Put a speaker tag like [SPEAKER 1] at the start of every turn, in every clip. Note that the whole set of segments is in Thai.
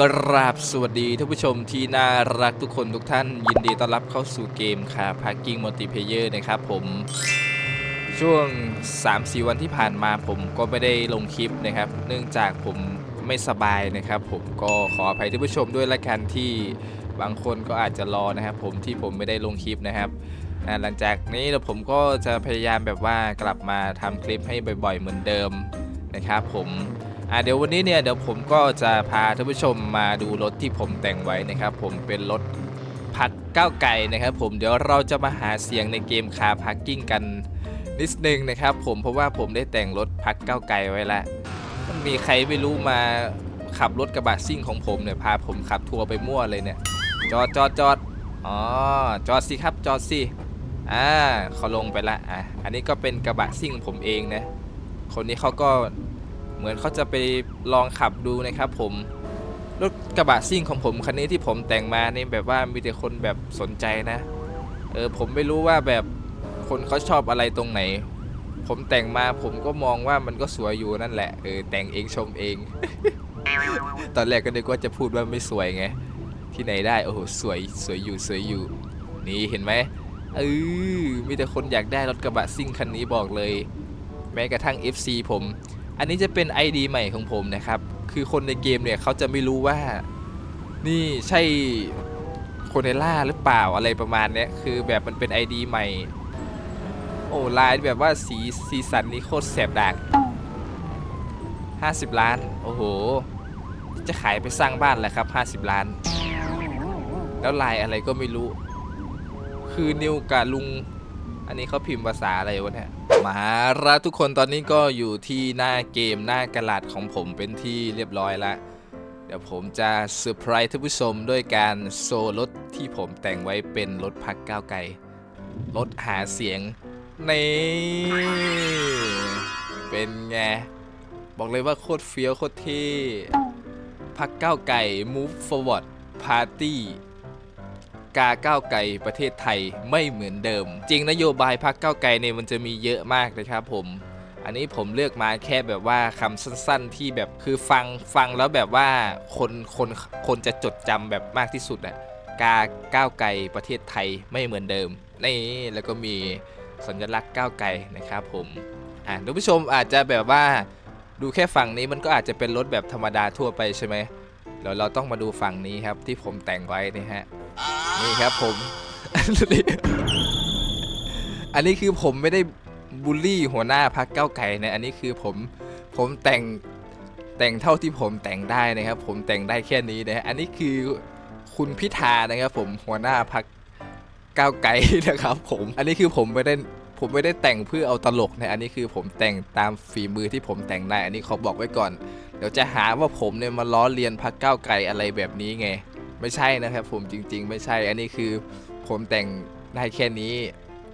[SPEAKER 1] กราบสวัสดีท่านผู้ชมที่น่ารักทุกคนทุกท่าน ยินดีต้อนรับเข้าสู่เกมค่ะพาร์กิ้งมัลติเพเยอร์นะครับผมช่วง 3-4 วันที่ผ่านมาผมก็ไม่ได้ลงคลิปนะครับ เนื่องจากผมไม่สบายนะครับ ผมก็ขออภัยท่านผู้ชมด้วยละกันที่บางคนก็อาจจะรอนะครับ ผมที่ผมไม่ได้ลงคลิปนะครับหลังจากนี้แล้วผมก็จะพยายามแบบว่ากลับมาทำคลิปให้บ่อย ๆ เหมือนเดิมนะครับ ผม อ่าเดี๋ยววันนี้เนี่ยเดี๋ยวผมก็จะพาท่านผู้ชมมาดูรถที่ผมแต่งไว้นะครับ ผมเป็นรถพักก้าวไก่นะครับ ผมเดี๋ยวเราจะมาหาเสียงในเกมคาร์พาร์กิ้งกันนิดนึงนะครับ ผมเพราะว่าผมได้แต่งรถพักก้าวไก่ไว้แล้วมันมีใครไม่รู้มาขับรถกระบะซิ่งของผมเนี่ยพาผมขับทัวร์ไปมั่วเลยเนี่ย จอดจอดจอดอ๋อจอดสิครับจอดสิอ่าเขาลงไปละอะอันนี้ก็เป็นกระบะซิ่งผมเองนะคนนี้เขาก็ เหมือนเขาจะไปลองขับดูนะครับผมรถกระบะซิ่งของผมคันนี้ที่ผมแต่งมานี่แบบว่ามีแต่คนแบบสนใจนะ เออผมไม่รู้ว่าแบบคนเขาชอบอะไรตรงไหน ผมแต่งมาผมก็มองว่ามันก็สวยอยู่นั่นแหละเออแต่งเองชมเอง ตอนแรกก็นึกว่าจะพูดว่าไม่สวยไงที่ไหนได้โอ้โหสวยสวยอยู่สวยอยู่ นี่เห็นไหมเออมีแต่คนอยากได้รถกระบะซิ่งคันนี้บอกเลย แม้กระทั่ง FC ผม อันนี้จะเป็น ID ใหม่ของผมนะครับ คือคนในเกมเนี่ยเขาจะไม่รู้ว่า นี่ใช่โคเนล่าหรือเปล่าอะไรประมาณเนี้ย คือแบบมันเป็น ID ใหม่ โอ้ลายแบบว่าสีสีสันนี่โคตรแสบดาก50 ล้าน โอ้โห จะขายไปสร้างบ้านแหละครับ 50 ล้าน แล้วลายอะไรก็ไม่รู้ คือนิวกับลุง อันนี้เขาพิมพ์ภาษาอะไรวะเนี่ยมาละทุกคนตอนนี้ก็อยู่ที่หน้าเกมหน้ากระดาษของผมเป็นที่เรียบร้อยแล้วเดี๋ยวผมจะเซอร์ไพรส์ท่านผู้ชมด้วยการโซรถที่ผมแต่งไว้เป็นรถพักก้าวไกลรถหาเสียงนี่เป็นไง บอกเลยว่าโคตรเฟี้ยวโคตรเท่พักก้าวไก่ move forward party กาก้าวไกลประเทศไทยไม่เหมือนเดิม จริงนโยบายพักก้าวไกลเนี่ยมันจะมีเยอะมากเลยครับผมอันนี้ผมเลือกมาแค่แบบว่าคำสั้นๆที่แบบคือฟังฟังแล้วแบบว่าคนคนคนจะจดจำแบบมากที่สุดอะกาก้าวไกลประเทศไทยไม่เหมือนเดิมนี่แล้วก็มีสัญลักษณ์ก้าวไกลนะครับผมอะท่านผู้ชมอาจจะแบบว่าดูแค่ฝั่งนี้มันก็อาจจะเป็นรถแบบธรรมดาทั่วไปใช่ไหมเดี๋ยวเราต้องมาดูฝั่งนี้ครับที่ผมแต่งไว้นี่ฮะ นี่ครับผม อันนี้คือผมไม่ได้บูลลี่หัวหน้าพักเก้าไก่นะ อันนี้คือผมผมแต่งแต่งเท่าที่ผมแต่งได้นะครับ ผมแต่งได้แค่นี้นะ อันนี้คือคุณพิธานะครับ ผมหัวหน้าพักก้าวไก่นะครับ ผม อันนี้คือผมไม่ได้ผมไม่ได้แต่งเพื่อเอาตลกนะอันนี้คือผมแต่งตามฝีมือที่ผมแต่งได้ อันนี้ขอบอกไว้ก่อน เดี๋ยวจะหาว่าผมเนี่ยมาล้อเลียนพักก้าวไก่อะไรแบบนี้ไง ไม่ใช่นะครับผมจริง ๆ ไม่ใช่อันนี้คือผมแต่งได้แค่นี้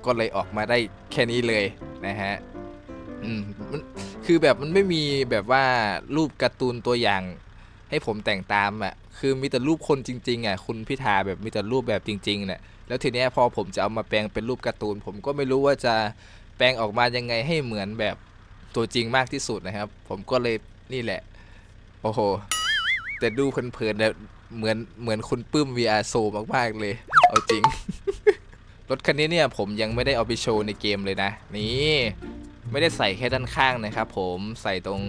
[SPEAKER 1] ก็เลยออกมาได้แค่นี้เลยนะฮะอืมมันคือแบบมันไม่มีแบบว่ารูปการ์ตูนตัวอย่าง ให้ผมแต่งตามอะคือมีแต่รูปคนจริงๆอะคุณพิธาแบบมีแต่รูปแบบจริงๆเนี่ยแล้วทีเนี้ยพอผมจะเอามาแปลงเป็นรูปการ์ตูน ผมก็ไม่รู้ว่าจะแปลงออกมายังไงให้เหมือนแบบตัวจริงมากที่สุดนะครับ ผมก็เลยนี่แหละ โอ้โหแต่ดูเพลินๆเนี่ เหมือนเหมือนคุณปื้ม VR โซมากๆเลย เอาจริง รถคันนี้เนี่ยผมยังไม่ได้เอาไปโชว์ในเกมเลยนะ นี่ไม่ได้ใส่แค่ด้านข้างนะครับผมใส่ตรง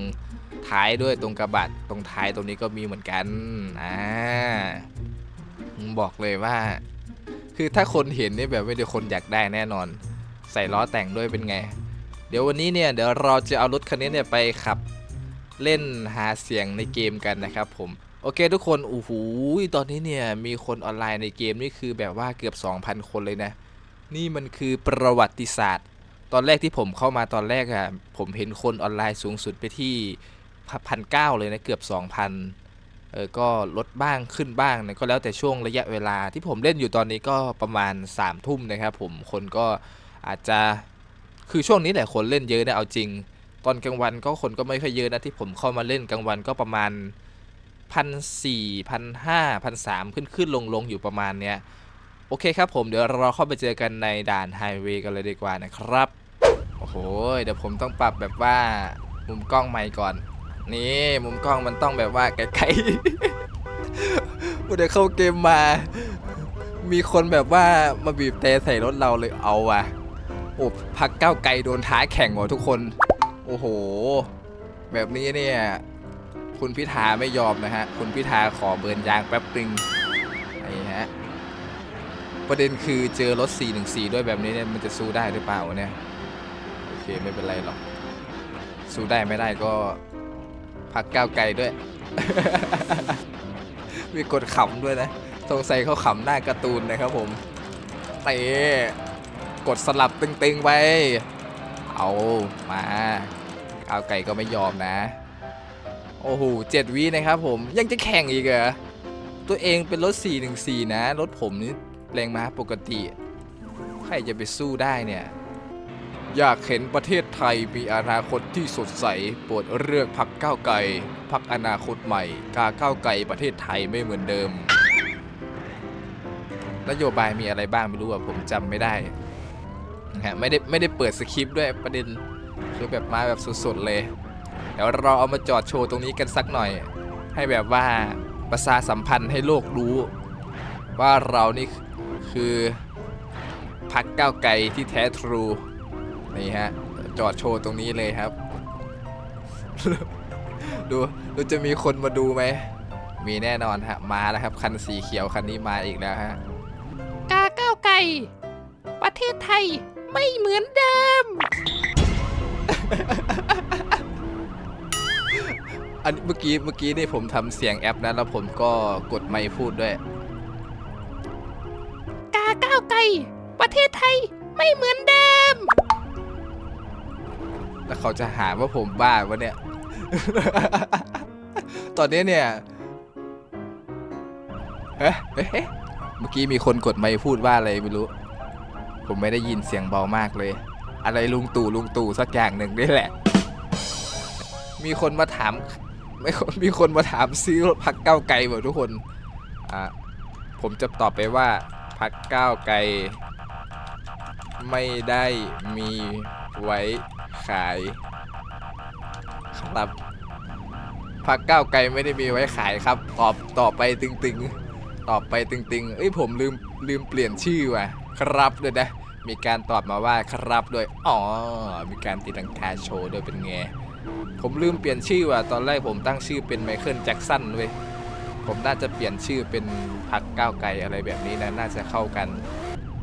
[SPEAKER 1] ท้ายด้วยตรงกระบะตรงท้ายตรงนี้ก็มีเหมือนกันอ่าบอกเลยว่า คือถ้าคนเห็นนี่แบบไม่ได้คนอยากได้แน่นอน ใส่ล้อแต่งด้วยเป็นไง เดี๋ยววันนี้เนี่ยเดี๋ยวเราจะเอารถคันนี้เนี่ยไปขับเล่นหาเสียงในเกมกันนะครับผม โอเคทุกคนโอ้โหตอนนี้เนี่ยมีคนออนไลน์ในเกมนี่คือแบบว่าเกือบ 2,000 คนเลยนะ นี่มันคือประวัติศาสตร์ ตอนแรกที่ผมเข้ามาตอนแรกอะผมเห็นคนออนไลน์สูงสุดไปที่พันเก้าเลยนะเกือบ 2,000เออก็ลดบ้างขึ้นบ้างนะก็แล้วแต่ช่วงระยะเวลาที่ผมเล่นอยู่ตอนนี้ก็ประมาณ3ามทุ่มนะครับผมคนก็อาจจะคือช่วงนี้แหละคนเล่นเยอะนะเอาจริง ตอนกลางวันก็คนก็ไม่ค่อยเยอะนะที่ผมเข้ามาเล่นกลางวันก็ประมาณ พันสี่พันห้าพันสามขึ้นขึ้นลงลงอยู่ประมาณเนี้ย โอเคครับผมเดี๋ยวเราเข้าไปเจอกันในด่านไฮเวย์กันเลยดีกว่านะครับ โอ้โห เดี๋ยวผมต้องปรับแบบว่ามุมกล้องใหม่ก่อน นี่มุมกล้องมันต้องแบบว่าไกลๆกูได้เข้าเกมมา มีคนแบบว่ามาบีบแต่ใส่รถเราเลยเอาว่ะโอ้พักเก้าไกลโดนท้าแข่งหมดทุกคน โอ้โห แบบนี้เนี่ย คุณพิธาไม่ยอมนะฮะ คุณพิธาขอเบิร์นยางแป๊บนึงนี่ฮะ ประเด็นคือเจอรถ 414 ด้วยแบบนี้เนี่ยมันจะสู้ได้หรือเปล่าเนี่ย โอเคไม่เป็นไรหรอก สู้ได้ไม่ได้ก็พักก้าวไกลด้วย มีกดขำด้วยนะสงสัยเขาขำหน้าการ์ตูนนะครับผมเตะกดสลับตึงๆไว้เอา มาก้าวไก่ก็ไม่ยอมนะ โอ้โหเจ็ดวินะครับผมยังจะแข่งอีกเหรอตัวเองเป็นรถ 414 นะ รถผมนี่แรงม้าปกติ ใครจะไปสู้ได้เนี่ย อยากเห็นประเทศไทยมีอนาคตที่สดใสโปรดเลือกพักก้าวไกลพักอนาคตใหม่ กาก้าวไกลประเทศไทยไม่เหมือนเดิม นโยบายมีอะไรบ้างไม่รู้อะผมจำไม่ได้นะฮะไม่ได้ไม่ได้เปิดสคริปต์ด้วยประเด็นคือแบบมาแบบสดๆเลย ดี๋ยวเราเอามาจอดโชว์ตรงนี้กันสักหน่อย ให้แบบว่าประชาสัมพันธ์ให้โลกรู้ ว่าเรานี่คือพักก้าวไกลที่แท้ทรูนี่ฮะจอดโชว์ตรงนี้เลยครับ ดูดูจะมีคนมาดูไหม มีแน่นอนฮะ มาแล้วครับ คันสีเขียวคันนี้มาอีกแล้วฮะ
[SPEAKER 2] กาก้าวไก่ประเทศไทยไม่เหมือนเดิม
[SPEAKER 1] อันเมื่อกี้เมื่อกี้นี่ผมทำเสียงแอปนะแล้วผมก็กดไมค์พูดด้วย
[SPEAKER 2] กาก้าวไก่ประเทศไทยไม่เหมือนเดิม
[SPEAKER 1] แล้วเขาจะหาว่าผมบ้าวะเนี่ย ตอนนี้เนี่ยเอ๊ะเอ๊ะเอ๊ะเมื่อกี้มีคนกดไมค์พูดว่าอะไรไม่รู้ ผมไม่ได้ยินเสียงเบามากเลย อะไรลุงตู่ลุงตู่สักอย่างหนึ่งนี่แหละ มีคนมาถาม ไม่คนมีคนมาถามซื้อรถพักเก้าไกลหมดทุกคนอะผมจะตอบไปว่าพักเก้าไกล ไม่ได้มีไว้ขายครับพักเก้าไกลไม่ได้มีไว้ขายครับ ตอบต่อไปตึงๆ ตอบไปตึงๆ เอ้ยผมลืมลืมเปลี่ยนชื่อว่ะครับด้วยนะมีการตอบมาว่าครับด้วยอ๋อมีการตีลังกาโชว์ด้วยเป็นไง ผมลืมเปลี่ยนชื่อว่ะตอนแรกผมตั้งชื่อเป็นไมเคิลแจ็คสันเว้ยผมน่าจะเปลี่ยนชื่อเป็นพักก้าวไกลอะไรแบบนี้นะน่าจะเข้ากัน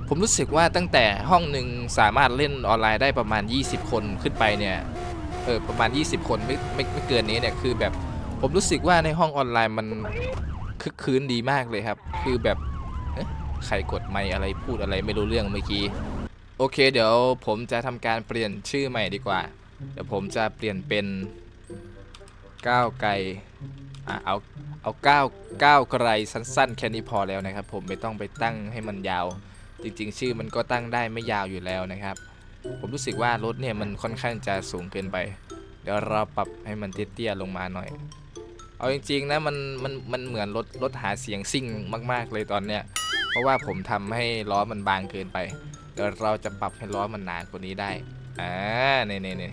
[SPEAKER 1] ผมรู้สึกว่าตั้งแต่ห้องหนึ่งสามารถเล่นออนไลน์ได้ประมาณ 20 คนขึ้นไปเนี่ยเออประมาณ 20 คนไม่ไม่ไม่เกินนี้เนี่ยคือแบบผมรู้สึกว่าในห้องออนไลน์มันคึกคืนดีมากเลยครับ คือแบบใครกดไม่อะไรพูดอะไรไม่รู้เรื่องเมื่อกี้โอเค เดี๋ยวผมจะทำการเปลี่ยนชื่อใหม่ดีกว่า เดี๋ยวผมจะเปลี่ยนเป็นก้าวไกลอะเอาเอาก้าวก้าวไกลสั้นๆ แค่นี้พอแล้วนะครับ ผมไม่ต้องไปตั้งให้มันยาว จริง ๆ ชื่อมันก็ตั้งได้ไม่ยาวอยู่แล้วนะครับ ผมรู้สึกว่ารถเนี่ยมันค่อนข้างจะสูงเกินไป เดี๋ยวเราปรับให้มันเตี้ยๆลงมาหน่อย เอาจริงๆนะมันมันมันเหมือนรถรถหาเสียงซิ่งมาก ๆ เลยตอนเนี้ยเพราะว่าผมทำให้ล้อมันบางเกินไป เดี๋ยวเราจะปรับให้ล้อมันหนากว่านี้ได้อ่าเนี่ยเนี่ยเน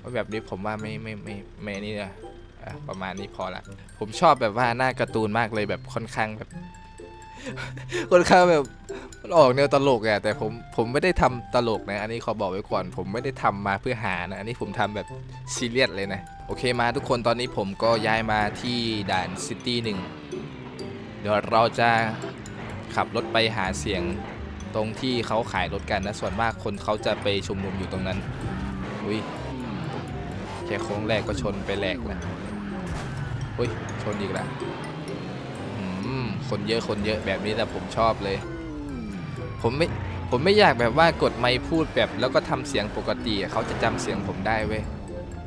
[SPEAKER 1] ว่าแบบนี้ผมว่าไม่ไม่ไม่ไม่นี่นะประมาณนี้พอละ ผมชอบแบบว่าหน้าการ์ตูนมากเลยแบบค่อนข้างแบบค่อนข้างแบบออกแนวตลกอะแต่ผมผมไม่ได้ทำตลกนะ อันนี้ขอบอกไว้ก่อน ผมไม่ได้ทำมาเพื่อหานะ อันนี้ผมทำแบบซีเรียสเลยนะ โอเคมาทุกคนตอนนี้ผมก็ย้ายมาที่ด่านซิตี้หนึ่งเดี๋ยวเราจะขับรถไปหาเสียง ตรงที่เขาขายรถกันนะส่วนมากคนเขาจะไปชุมนุมอยู่ตรงนั้นอุ้ยแค่โค้งแรกก็ชนไปแหลกแล้วอุ้ยชนอีกแล้วคนเยอะคนเยอะแบบนี้แต่ผมชอบเลย ผมไม่ผมไม่อยากแบบว่ากดไมค์พูดแบบแล้วก็ทำเสียงปกติเขาจะจำเสียงผมได้เว้ย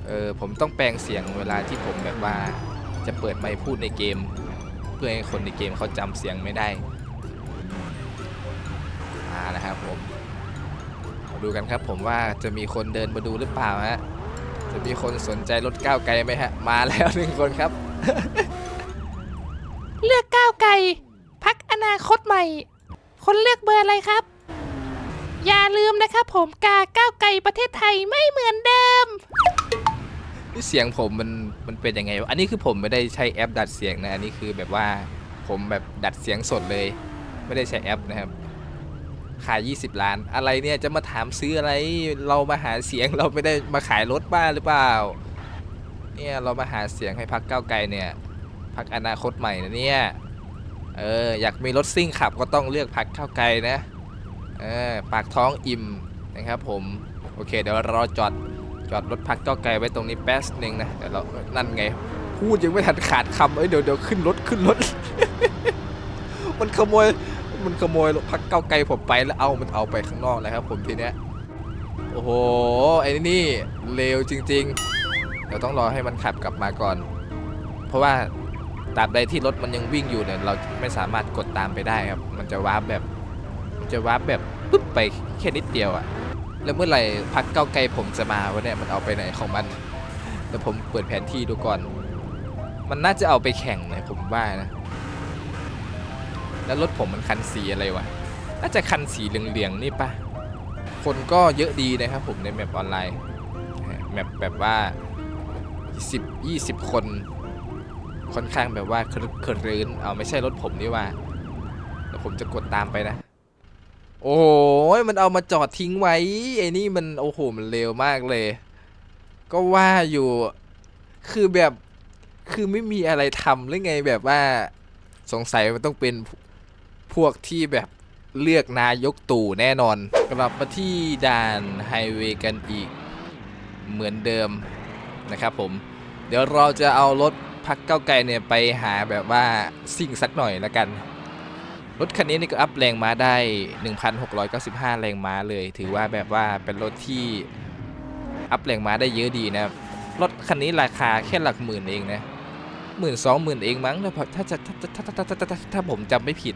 [SPEAKER 1] เออผมต้องแปลงเสียงเวลาที่ผมแบบว่าจะเปิดไมค์พูดในเกม เพื่อให้คนในเกมเขาจำเสียงไม่ได้ มาแล้วครับผมมาดูกันครับผมว่าจะมีคนเดินมาดูหรือเปล่าฮะจะมีคนสนใจรถก้าวไกลไหมฮะ มาแล้วหนึ่งคนครับ
[SPEAKER 2] เลือกก้าวไก่พักอนาคตใหม่ คนเลือกเบอร์อะไรครับ อย่าลืมนะครับผมกาก้าวไก่ประเทศไทยไม่เหมือนเดิม
[SPEAKER 1] นี่เสียงผมมันมันเป็นยังไงวะอันนี้คือผมไม่ได้ใช้แอปดัดเสียงนะ อันนี้คือแบบว่าผมแบบดัดเสียงสดเลย ไม่ได้ใช้แอปนะครับ ขาย 20 ล้าน อะไรเนี่ยจะมาถามซื้ออะไร เรามาหาเสียงเราไม่ได้มาขายรถบ้านหรือเปล่า เนี่ยเรามาหาเสียงให้พักเก้าวไกลเนี่ยพักอนาคตใหม่นะเนี่ย เอออยากมีรถซิ่งขับก็ต้องเลือกพักเก้าวไกลนะ เออปากท้องอิ่มนะครับผม โอเคเดี๋ยวเราจอดจอดรถพักเก้าวไกลไว้ตรงนี้แป๊บหนึ่งนะเดี๋ยวเรานั่นไง พูดยังไม่ทันขาดคำเอ้ยเดี๋ยวเดี๋ยวขึ้นรถขึ้นรถ มันขโมย มันขโมยรถพักเก้าไกลผมไปแล้วเอามันเอาไปข้างนอกแล้วครับ ผมทีเนี้ยโอ้โหไอ้นี่เลวจริงๆเดี๋ยวต้องรอให้มันขับกลับมาก่อน เพราะว่าตราบใดที่รถมันยังวิ่งอยู่เนี่ยเราไม่สามารถกดตามไปได้ครับมันจะวาร์ปแบบมันจะวาร์ปแบบปุ๊บไปแค่นิดเดียวอะแล้วเมื่อไหร่พักเก้าไกลผมจะมาวะเนี่ยมันเอาไปไหนของมันเดี๋ยวผมเปิดแผนที่ดูก่อน มันน่าจะเอาไปแข่งนะผมว่านะ แล้วรถผมมันคันสีอะไรวะ น่าจะคันสีเหลืองๆนี่ปะคนก็เยอะดีนะครับผมในแมปออนไลน์ แมปแบบว่า 10 20 คน ค่อนข้างแบบว่าครึกครื้นเอาไม่ใช่รถผมนี่ว่าเดี๋ยวผมจะกดตามไปนะ โอ้ยมันเอามาจอดทิ้งไว้ไอ้นี่มันโอ้โหมันเร็วมากเลย ก็ว่าอยู่คือแบบคือไม่มีอะไรทำหรือไงแบบว่าสงสัยมันต้องเป็น พวกที่แบบเลือกนายกตู่แน่นอน กลับมาที่ด่านไฮเวย์กันอีก เหมือนเดิมนะครับผม เดี๋ยวเราจะเอารถพักเก้าไกลเนี่ยไปหาแบบว่าซิ่งสักหน่อยละกัน รถคันนี้นี่ก็อัพแรงม้าได้ 1,695 แรงม้าเลย ถือว่าแบบว่าเป็นรถที่อัพแรงม้าได้เยอะดีนะรถคันนี้ราคาแค่หลักหมื่นเองนะหมื่นสองหมื่นเองมั้งถ้าถ้าจะถ้าถ้าถ้าถ้าถ้าถ้าถ้าผมจำไม่ผิด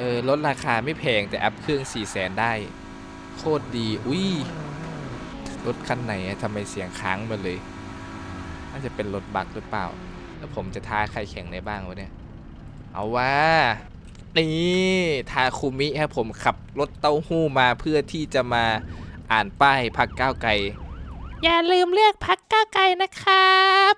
[SPEAKER 1] เออลดราคาไม่แพงแต่อัพเครื่อง4 0 0 0 0 0ได้ โคตรดี อุ้ยรถคันไหนอะทำไมเสียงค้างมาเลย น่าจะเป็นรถบักหรือเปล่า แล้วผมจะท้าใครแข่งได้บ้างวะเนี่ย เอาว่านี่ทาคุมิครับผมขับรถเต้าหู้มาเพื่อที่จะมาอ่านป้ายพักก้าวไกล
[SPEAKER 2] อย่าลืมเลือกพักก้าวไกลนะครับ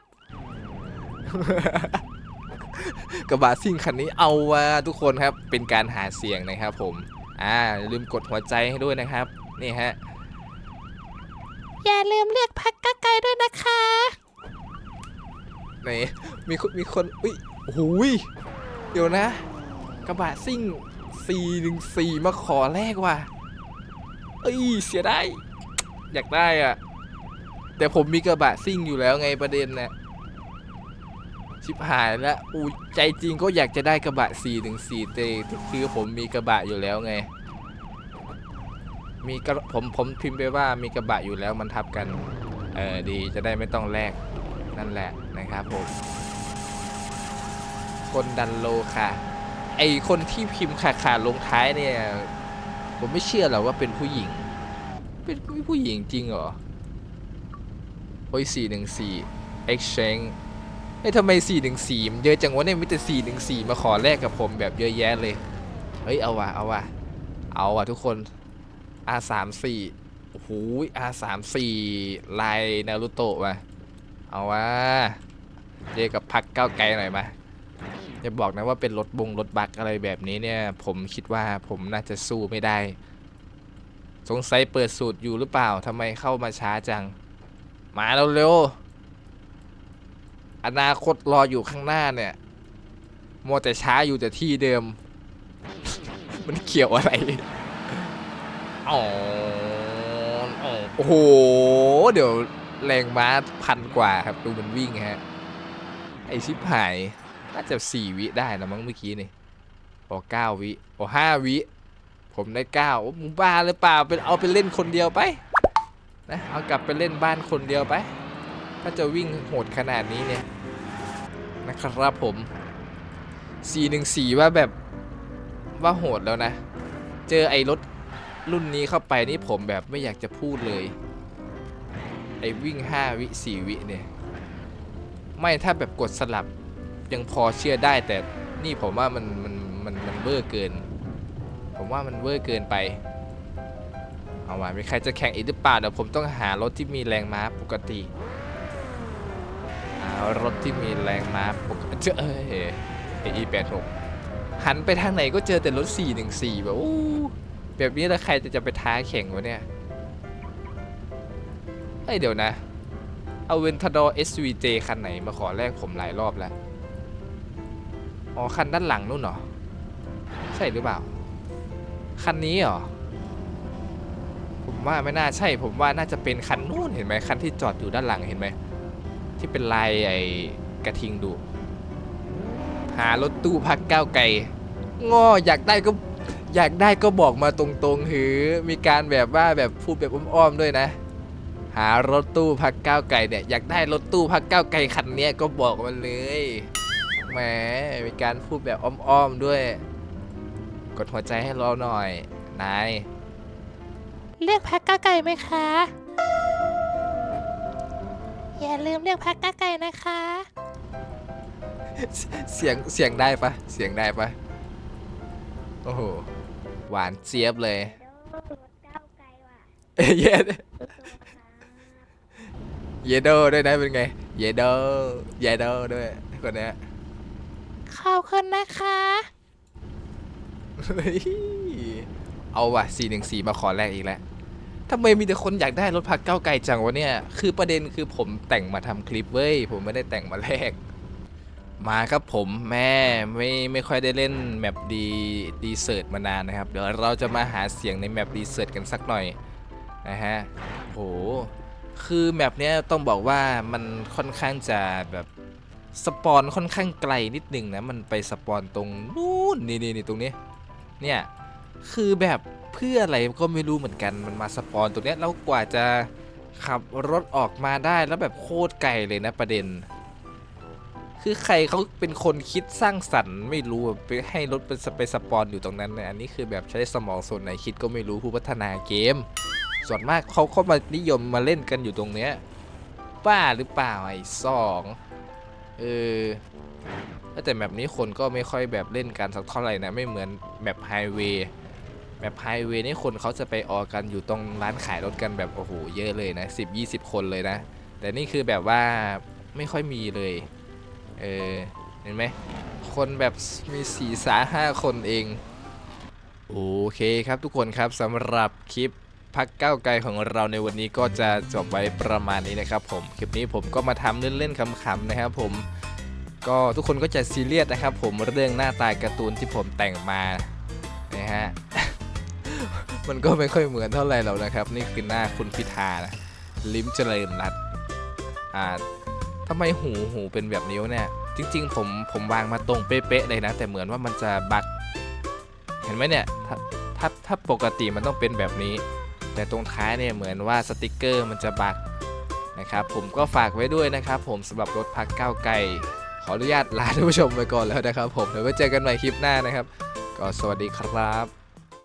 [SPEAKER 1] กระบะซิ่งคันนี้เอาว่าทุกคนครับเป็นการหาเสียงนะครับผมอ่าอย่าลืมกดหัวใจให้ด้วยนะครับ นี่ฮะ
[SPEAKER 2] อย่าลืมเลือกพักก้าวไกลด้วยนะคะ
[SPEAKER 1] ไหนมีคนมีคนอุ้ยโอ้โหยเดี๋ยวนะ กระบะซิ่ง414มาขอแลกว่ะเอ้ยเสียได้ อยากได้อะ แต่ผมมีกระบะซิ่งอยู่แล้วไงประเด็นน่ะ ชิบหายแล้วอูใจจริงก็อยากจะได้กระบะ414แต่คือผมมีกระบะอยู่แล้วไง มีกระผมผมพิมพ์ไปว่ามีกระบะอยู่แล้วมันทับกัน เออดีจะได้ไม่ต้องแลกนั่นแหละนะครับผมคนดันโลค่ะ ไอคนที่พิมพ์ขาขาดลงท้ายเนี่ย ผมไม่เชื่อหรอกว่าเป็นผู้หญิง เป็นผู้หญิงจริงเหรอโอ้ยสี่หนึ่งสี่ exchange เฮ้ยทำไมสี่หนึ่งสี่มันเยอะจังวะเนี่ยมีแต่สี่หนึ่งสี่มาขอแลกกับผมแบบเยอะแยะเลย เฮ้ย เอาว่ะ เอาว่ะ เอาว่ะทุกคน R สามสี่โอ้โห R สามสี่ลายนารูโตะว่ะ เอาว่าเจอกับพักก้าวไกลหน่อยมาอย่าบอกนะว่าเป็นรถบงรถบักอะไรแบบนี้เนี่ย ผมคิดว่าผมน่าจะสู้ไม่ได้ สงสัยเปิดสูตรอยู่หรือเปล่าทำไมเข้ามาช้าจัง มาเร็วๆ อนาคตรออยู่ข้างหน้าเนี่ยมัวแต่ช้าอยู่แต่ที่เดิม มันเกี่ยวอะไรอ๋อโอ้โห เดี๋ยวแรงม้าพันกว่าครับ ดูมันวิ่งฮะ ไอชิบหาย น่าจะสี่วิได้นะมั้งเมื่อกี้นี่โอ้เก้าวิโอ้ห้าวิ ผมได้เก้าโอ้มึงบ้าหรือเปล่าเป็นเอาไปเล่นคนเดียวไป นะ เอากลับไปเล่นบ้านคนเดียวไป ถ้าจะวิ่งโหดขนาดนี้เนี่ย นะครับผม 414 ว่าแบบว่าโหดแล้วนะ เจอไอ้รถรุ่นนี้เข้าไปนี่ผมแบบไม่อยากจะพูดเลย ไอ้วิ่ง 5 วิ 4 วิเนี่ย ไม่ถ้าแบบกดสลับยังพอเชื่อได้แต่นี่ผมว่ามันมันมันมันเวอร์เกิน ผมว่ามันเวอร์เกินไป เอาว่ามีใครจะแข่งอีกหรือเปล่าเดี๋ยวผมต้องหารถที่มีแรงม้าปกติ รถที่มีแรงม้าปกติเอ้ยเอแปดหกหันไปทางไหนก็เจอแต่รถ 414 แบบอู้แบบนี้แล้วใครจะจะไปท้าแข่งวะเนี่ยเอ้ยเดี๋ยวนะ เอาเวนทาดอ SVJ คันไหนมาขอแลกผมหลายรอบแล้ว อ๋อ คันด้านหลังนู่นเหรอ ใช่หรือเปล่า คันนี้เหรอ ผมว่าไม่น่าใช่ ผมว่าน่าจะเป็นคันนู่นเห็นไหมคันที่จอดอยู่ด้านหลังเห็นไหม ที่เป็นลายไอ้กระทิงดู หารถตู้พักก้าวไกลง้ออยากได้ก็อยากได้ก็บอกมาตรงๆหือ มีการแบบว่าแบบพูดแบบอ้อมๆด้วยนะ หารถตู้พักก้าวไกลเนี่ยอยากได้รถตู้พักก้าวไกลคันนี้ก็บอกมันเลยแหมมีการพูดแบบอ้อมๆด้วย กดหัวใจให้เราหน่อยนาย
[SPEAKER 2] เรียกพักก้าวไก่ไหมคะ อย่าลืมเรียกพักก้าวไก่นะคะ
[SPEAKER 1] เสียงเสียงได้ปะเสียงได้ปะโอ้โหหวานเจี๊ยบเลย
[SPEAKER 3] รถก้าวไกลว่ะ
[SPEAKER 1] เยดเยโดด้วยนะเป็นไง เยโดเยโดด้วยคนเนี้ย
[SPEAKER 2] ขอบคุณนะคะ
[SPEAKER 1] เฮ้ยเอาว่ะ414มาขอแลกอีกแล้ว ทำไมมีแต่คนอยากได้รถพักเก้าไกลจังวะเนี่ย คือประเด็นคือผมแต่งมาทำคลิปเว้ย ผมไม่ได้แต่งมาแลกมาครับผมแม่ไม่ไม่ค่อยได้เล่นแมปดีดีเซิร์ตมานานนะครับ เดี๋ยวเราจะมาหาเสียงในแมปดีเซิร์ตกันสักหน่อยนะฮะโห คือแมปเนี้ยต้องบอกว่ามันค่อนข้างจะแบบสปอนค่อนข้างไกลนิดหนึ่งนะ มันไปสปอนตรงนู้นนี่นี่ตรงนี้ เนี่ย คือแบบ เพื่ออะไรก็ไม่รู้เหมือนกันมันมาสปอนตรงนี้แล้วกว่าจะขับรถออกมาได้แล้วแบบโคตรไกลเลยนะประเด็น คือใครเขาเป็นคนคิดสร้างสรรค์ไม่รู้ไปให้รถเป็นสไปสปอนอยู่ตรงนั้นนี่ยอันนี้คือแบบใช้สมองส่วนไหนคิดก็ไม่รู้ผู้พัฒนาเกม ส่วนมากเขาเข้ามานิยมมาเล่นกันอยู่ตรงเนี้ยบ้าหรือเปล่าไอ้สองเออแต่แบบนี้คนก็ไม่ค่อยแบบเล่นกันสักเท่าไหร่นะไม่เหมือนแบบไฮเวย์ แบบไฮเวย์นี่คนเขาจะไปออกกันอยู่ตรงร้านขายรถกันแบบโอ้โหเยอะเลยนะ10 20 คนเลยนะ แต่นี่คือแบบว่าไม่ค่อยมีเลย เออเห็นไหมคนแบบมีสี่สาห้าคนเอง โอเคครับทุกคนครับสำหรับคลิปพักก้าวไกลของเราในวันนี้ก็จะจบไว้ประมาณนี้นะครับผม คลิปนี้ผมก็มาทำเล่นๆขำๆนะครับผมก็ทุกคนก็จะซีเรียสนะครับผมเรื่องหน้าตาการ์ตูนที่ผมแต่งมานะฮะ มันก็ไม่ค่อยเหมือนเท่าไหร่หรอกนะครับ นี่คือหน้าคุณพิธานะลิ้มเจริญรัตน์อ่าทำไมหูหูเป็นแบบนิ้วเนี่ย จริง ๆ ผมผมวางมาตรงเป๊ะๆเลยนะ แต่เหมือนว่ามันจะบักเห็นไหมเนี่ยถ้าถ้าถ้าปกติมันต้องเป็นแบบนี้ แต่ตรงท้ายเนี่ยเหมือนว่าสติกเกอร์มันจะบักนะครับผมก็ฝากไว้ด้วยนะครับ ผมสำหรับรถพักก้าวไกลขออนุญาตลาท่านผู้ชมไปก่อนแล้วนะครับ ผมเดี๋ยวไว้เจอกันใหม่คลิปหน้านะครับ ก็สวัสดีครับ